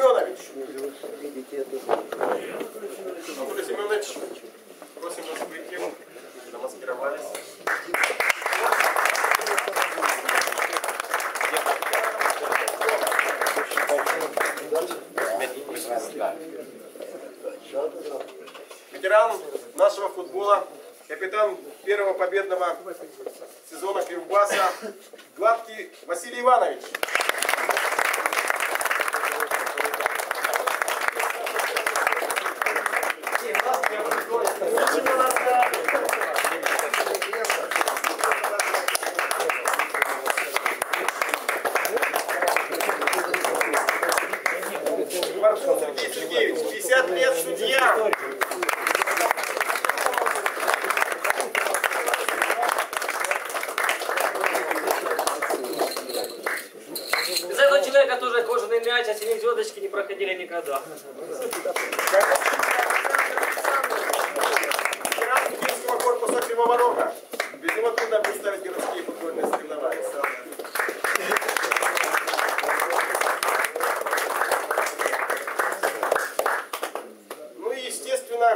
Семенович. Анатолий Семенович, просим вас выйти. Замаскировались. Ветеран нашего футбола, капитан первого победного сезона Кривбаса, Гладкий Василий Иванович. Сергей Сергеевич, 50 лет судья. Из этого человека тоже кожаный мяч, а синие звездочки не проходили никогда.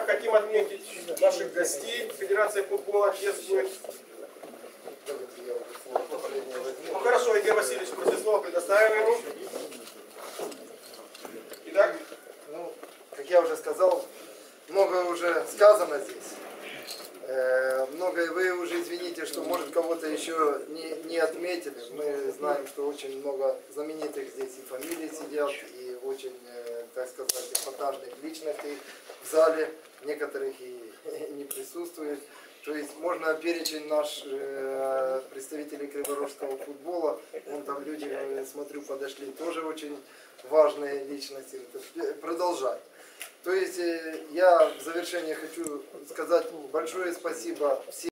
Хотим отметить наших гостей. Федерация футбола чествует. Ну хорошо, Игорь Васильевич, после слова предоставим ему. Итак, Ну, как я уже сказал, много уже сказано здесь. Э, Многое вы уже извините, что может кого-то еще не, не отметили. Мы знаем, что очень много знаменитых здесь и фамилий сидят, и очень, э, так сказать, эпатажных личностей в зале. Некоторых и не присутствует. То есть можно перечень наш э, представителей криворожского футбола. Вон там люди, смотрю, подошли, тоже очень важные личности. Э, Продолжать. То есть э, я в завершение хочу сказать большое спасибо всем.